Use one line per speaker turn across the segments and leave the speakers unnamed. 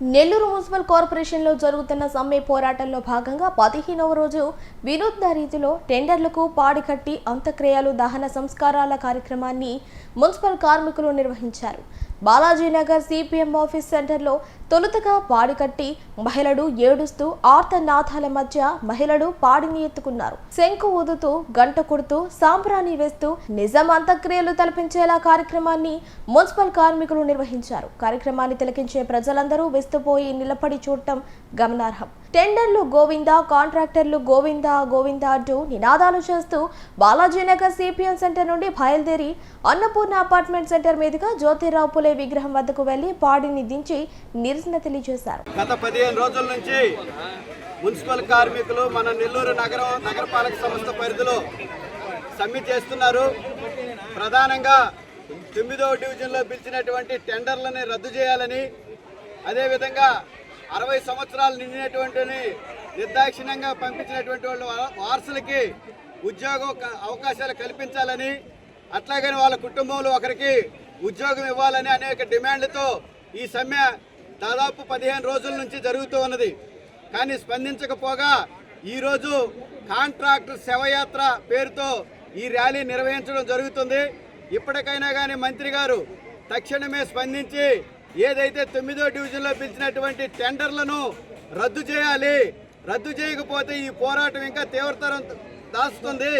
Nellore municipal కార్పొరేషన్లో జరుగుతున్న సమ్మె పోరాటంలో భాగంగా పదిహేనవ రోజు వినూత్న రీతిలో టెండర్లకు పాడికట్టి అంత్యక్రియలు దహన సంస్కారాల కార్యక్రమాన్ని మున్సిపల్ కార్మికులు నిర్వహించారు. బాలాజీనగర్ సిపిఎం ఆఫీస్ సెంటర్లో తొలుతగా పాడి కట్టి మహిళలు ఏడుస్తూ ఆర్తనాథాల మధ్య మహిళలు పాడిని ఎత్తుకున్నారు. శంకు ఊదుతూ గంట కొడుతూ సాంబ్రాణి వేస్తూ నిజం అంత్యక్రియలు తలపించేలా కార్యక్రమాన్ని మున్సిపల్ కార్మికులు నిర్వహించారు. కార్యక్రమాన్ని తిలకించే ప్రజలందరూ విస్తుపోయి నిలబడి చూడటం గమనార్హం. టెండర్లు గోవిందా కాంట్రాక్టర్లు గోవిందా గోవిందా అంటూ నినాదాలు చేస్తూ బాలాజీనగర్ సిపిఎం సెంటర్ నుండి బయలుదేరి అన్నపూర్ణ అపార్ట్మెంట్ సెంటర్ మీదుగా జ్యోతిరావు పులే విగ్రహం వద్దకు వెళ్ళి పాడిని దించి నిరసన తెలియజేశారు.
గత పదిహేను రోజుల నుంచి మున్సిపల్ కార్మికులు మన నెల్లూరు నగరం నగరపాలక సంస్థ పరిధిలో సమ్మె చేస్తున్నారు. ప్రధానంగా తొమ్మిదవ డివిజన్లో పిలిచినటువంటి టెండర్లని రద్దు చేయాలని అదేవిధంగా అరవై సంవత్సరాలు నిండినటువంటి నిర్దాక్షిణ్యంగా పంపించినటువంటి వాళ్ళ వారసులకి ఉద్యోగ క- అవకాశాలు కల్పించాలని అట్లాగని వాళ్ళ కుటుంబంలో ఒకరికి ఉద్యోగం ఇవ్వాలని అనేక డిమాండ్లతో ఈ సమ్మె దాదాపు పదిహేను రోజుల నుంచి జరుగుతూ ఉన్నది. కానీ స్పందించకపోగా ఈరోజు కాంట్రాక్టర్ శవయాత్ర పేరుతో ఈ ర్యాలీ నిర్వహించడం జరుగుతుంది. ఇప్పటికైనా కానీ మంత్రి గారు తక్షణమే స్పందించి ఏదైతే తొమ్మిదో డివిజన్లో పిలిచినటువంటి టెండర్లను రద్దు చేయాలి రద్దు చేయకపోతే ఈ పోరాటం ఇంకా తీవ్రతరం దాస్తుంది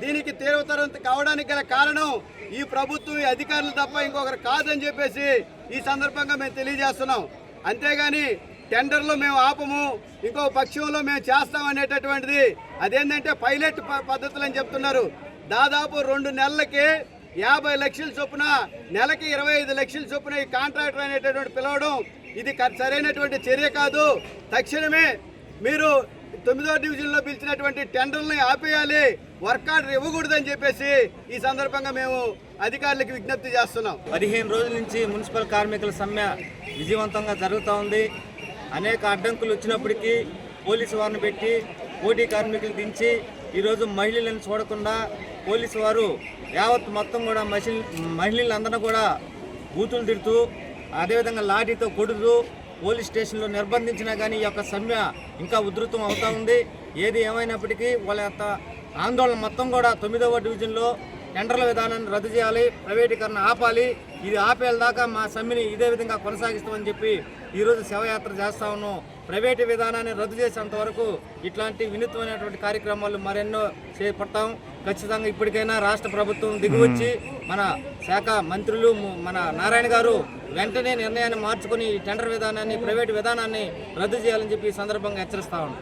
దీనికి తీవ్రతరం కావడానికి గల కారణం ఈ ప్రభుత్వం ఈ అధికారులు తప్ప ఇంకొకరు కాదని చెప్పేసి ఈ సందర్భంగా మేము తెలియజేస్తున్నాం. అంతేగాని టెండర్లు మేము ఆపము ఇంకో పక్షంలో మేము చేస్తాం అనేటటువంటిది అదేంటంటే పైలట్ ప- పద్ధతులు అని చెప్తున్నారు. దాదాపు రెండు నెలలకి యాభై లక్షల చొప్పున నెలకి ఇరవై ఐదు లక్షల చొప్పున ఈ కాంట్రాక్టర్ అనేటటువంటి పిలవడం ఇది సరైనటువంటి చర్య కాదు. తక్షణమే మీరు తొమ్మిదో డివిజన్లో పిలిచినటువంటి టెండర్లని ఆపేయాలి వర్క్ ఆర్డర్ ఇవ్వకూడదని చెప్పేసి ఈ సందర్భంగా మేము అధికారులకు విజ్ఞప్తి చేస్తున్నాం.
పదిహేను రోజుల నుంచి మున్సిపల్ కార్మికుల సమ్మె విజయవంతంగా జరుగుతూ ఉంది. అనేక అడ్డంకులు వచ్చినప్పటికీ పోలీసు వారిని పెట్టి పోటీ కార్మికులు దించి ఈరోజు మహిళలను చూడకుండా పోలీసు వారు యావత్ మొత్తం కూడా మహిళ మహిళలందరూ కూడా బూతులు తిడుతూ అదేవిధంగా లాఠీతో కొడుతూ పోలీస్ స్టేషన్లో నిర్బంధించినా కానీ ఈ యొక్క సమ్మె ఇంకా ఉధృతం అవుతూ ఉంది. ఏది ఏమైనప్పటికీ వాళ్ళ యొక్క ఆందోళన మొత్తం కూడా తొమ్మిదవ డివిజన్లో టెండర్ల విధానాన్ని రద్దు చేయాలి ప్రైవేటీకరణ ఆపాలి. ఇది ఆపేల దాకా మా సమ్మెని ఇదే విధంగా కొనసాగిస్తామని చెప్పి ఈరోజు శవయాత్ర చేస్తా ఉన్నాం. ప్రైవేటు విధానాన్ని రద్దు చేసేంత వరకు ఇట్లాంటి వినూత్నమైనటువంటి కార్యక్రమాలు మరెన్నో చేపడతాం. ఖచ్చితంగా ఇప్పటికైనా రాష్ట్ర ప్రభుత్వం దిగువచ్చి మన శాఖ మంత్రులు మన నారాయణ గారు వెంటనే నిర్ణయాన్ని మార్చుకొని ఈ టెండర్ విధానాన్ని ప్రైవేటు విధానాన్ని రద్దు చేయాలని చెప్పి ఈ సందర్భంగా హెచ్చరిస్తా ఉన్నాం.